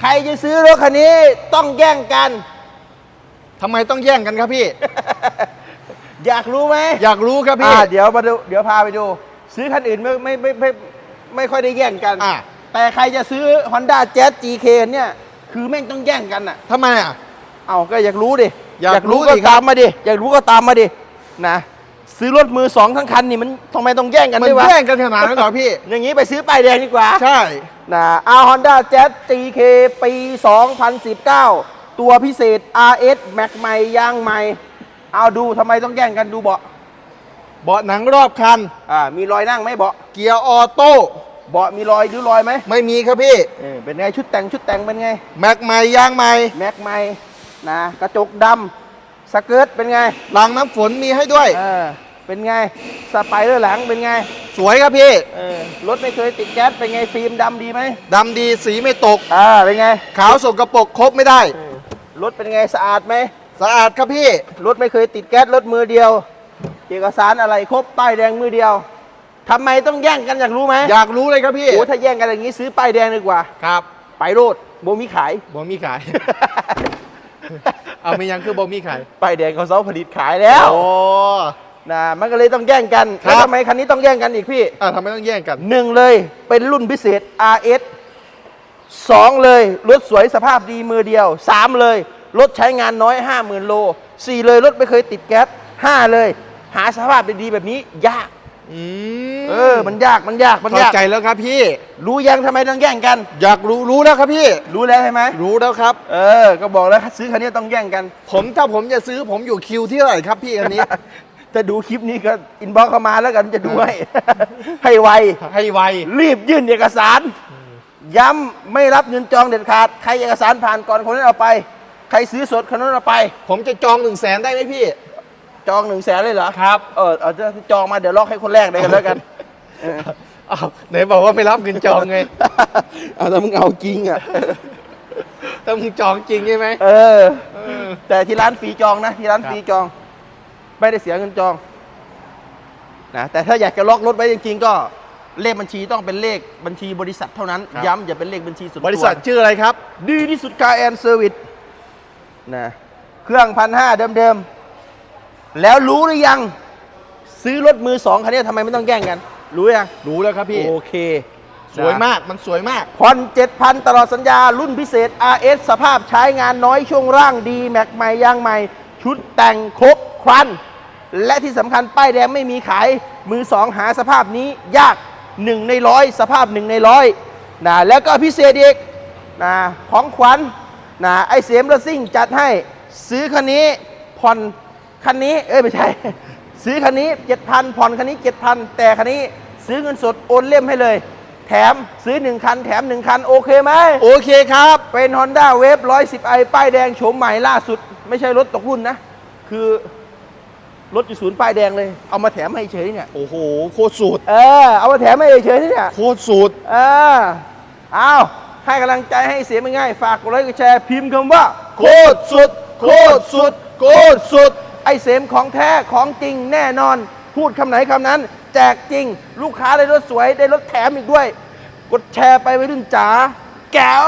ใครจะซื้อรถคันนี้ต้องแย่งกัน ทำไมต้องแย่งกันครับพี่ อยากรู้ไหมอยากรู้ครับพี่ อ่าเดี๋ยวมาดูเดี๋ยวพาไปดู ซื้อคันอื่นไม่ไม่ไม่ไม่ไม่ค่อยได้แย่งกัน อะแต่ใครจะซื้อ Honda Jazz GK เนี่ย คือแม่งต้องแย่งกันอะ ทำไมอะ เอาก็อยากรู้ดิอยากรู้ก็ดิครับ ตามมาดิ อยากรู้ก็ตามมาดิ นะ ซื้อรถมือสองทั้งคันนี่มันทำไมต้องแย่งกันมันด้วยวะ แย่งกันขนาดนั้นเหรอพี่ อย่างนี้ไปซื้อป้ายแดงดีกว่า ใช่ นะเอา Honda Jazz GK ปี 2019 ตัวพิเศษ RS Max ใหม่ยางใหม่ เอาดูทำไมต้องแย่งกันดูเบาะเบาะหนังรอบคัน อ่ามีรอยนั่งไหมเบาะเกียร์ออโต้เบาะมีรอยริ้วรอยไหมไม่มีครับพี่เออเป็นไงชุดแต่งชุดแต่งเป็นไง แม็กใหม่ยางใหม่แม็กใหม่นะกระจกดำสเกิร์ตเป็นไงรางน้ำฝนมีให้ด้วย เออ เป็นไง สไปเดอร์หลังเป็นไงสวยครับพี่เออรถไม่เคยติดแก๊สเป็นไงฟิล์มดำดีไหมดำดีสีไม่ตก อ่าเป็นไงขาวสกปรกครบไม่ได้ เออรถเป็นไงสะอาดไหมสะอาดครับพี่ รถไม่เคยติดแก๊สรถมือเดียว เอกสารอะไรครบป้ายแดงมือเดียวทำไมต้องแย่งกันอยากรู้ไหมอยากรู้เลยครับพี่โอ้ถ้าแย่งกันอย่างนี้ซื้อป้ายแดงดีกว่า ครับไปโรดโบมีขาย บ่มีขาย เอาไม่ยังคือบ่มีขายป้ายแดงเขาเซาผลิตขายแล้ว โอ้ นะมันก็เลยต้องแย่งกันครับ แล้วทำไมคันนี้ต้องแย่งกันอีกพี่อะทำไมต้องแย่งกัน หนึ่งเลยเป็นรุ่นพิเศษ RS สองเลยรถสวยสภาพดีมือเดียวสามเลยรถใช้งานน้อย 50,000 โลสี่เลยรถไม่เคยติดแก๊สห้าเลย หาสภาพดีๆแบบนี้ยาก อืมเออ มันยากมันยากมันเข้ายากใจแล้วครับพี่ รู้ยังทำไมต้องแย่งกัน อยากรู้รู้แล้วครับพี่ รู้แล้วใช่ไหมรู้แล้วครับ เออ ก็บอกแล้วซื้อคันนี้ต้องแย่งกัน ผมถ้าผมจะซื้อผมอยู่คิวที่เท่าไหร่ครับพี่อันนี้ จะดูคลิปนี้ก็อินบ็อกเข้ามาแล้วกันจะดูให้ให้ไว ให้ไว รีบยื่นเอกสาร ย้ำไม่รับเงินจองเด็ดขาด ใครเอกสารผ่านก่อนคนนั้นเอาไป ใครซื้อสดคนนั้นเอาไป ผมจะจองหนึ่งแสนได้ไหมพี่ จองหนึ่งแสนเลยเหรอครับเออเอาจะจองมาเดี๋ยวล็อกให้คนแรกเลยกันแล้วกันเอออ้าวไหนบอกว่าไม่รับเงินจองไงเอาแต่มึงเอาจริงอะถ้ามึงจองจริงใช่ไหมเออเออแต่ที่ร้านฟรีจองนะที่ร้านครับฟรีจอง ไม่ได้เสียเงินจองนะแต่ถ้าอยากจะล็อกรถไว้จริงๆ ก็เลขบัญชีต้องเป็นเลขบัญชีบริษัทเท่านั้น ย้ำอย่าเป็นเลขบัญชีส่วนตัวบริษัทชื่ออะไรครับ ดีที่สุดคาแอนเซอร์วิสนะเครื่องพันห้าเดิมๆ แล้วรู้หรือยัง ซื้อรถมือสองคันนี้ทำไมไม่ต้องแย่งกัน รู้ยังรู้แล้วครับพี่ โอเค สวยนะมากมันสวยมากผ่อน7,000ตลอดสัญญารุ่นพิเศษ RS สภาพใช้งานน้อยช่วงร่างดี แม็กใหม่ยางใหม่ ชุดแต่งครบครัน และที่สำคัญป้ายแดงไม่มีขายมือสองหาสภาพนี้ยาก 1 ในร้อยสภาพ 1 ในร้อยนะแล้วก็พิเศษอีกนะของขวัญนะไอเสียมรถซิ่งจัดให้ซื้อคันนี้ผ่อนคันนี้เอ้ยไม่ใช่ ซื้อคันนี้ 7,000ผ่อนคันนี้ 7,000 แต่คันนี้ซื้อเงินสดโอนเล่มให้เลย แถมซื้อ 1 คัน แถม 1 คัน โอเคไหมโอเคครับ เป็น Honda Wave 110i ป้ายแดงโฉมใหม่ล่าสุด ไม่ใช่รถตกรุ่นนะ คือ รถอยู่ศูนย์ป้ายแดงเลย เอามาแถมให้เฉยเนี่ย โอ้โห โคตรสุดเออ เอามาแถมให้เฉยๆเนี่ย โคตรสุดเออ เอาให้กำลังใจให้เสียงง่ายๆฝากกดไลค์กดแชร์พิมพ์คำว่า โคตรสุด โคตรสุด โคตรสุด ไอ้เสมของแท้ของจริงแน่นอน พูดคำไหนคำนั้น แจกจริง ลูกค้าได้รถสวยได้รถแถมอีกด้วย กดแชร์ไปไว้รุ่นจ๋าแก้ว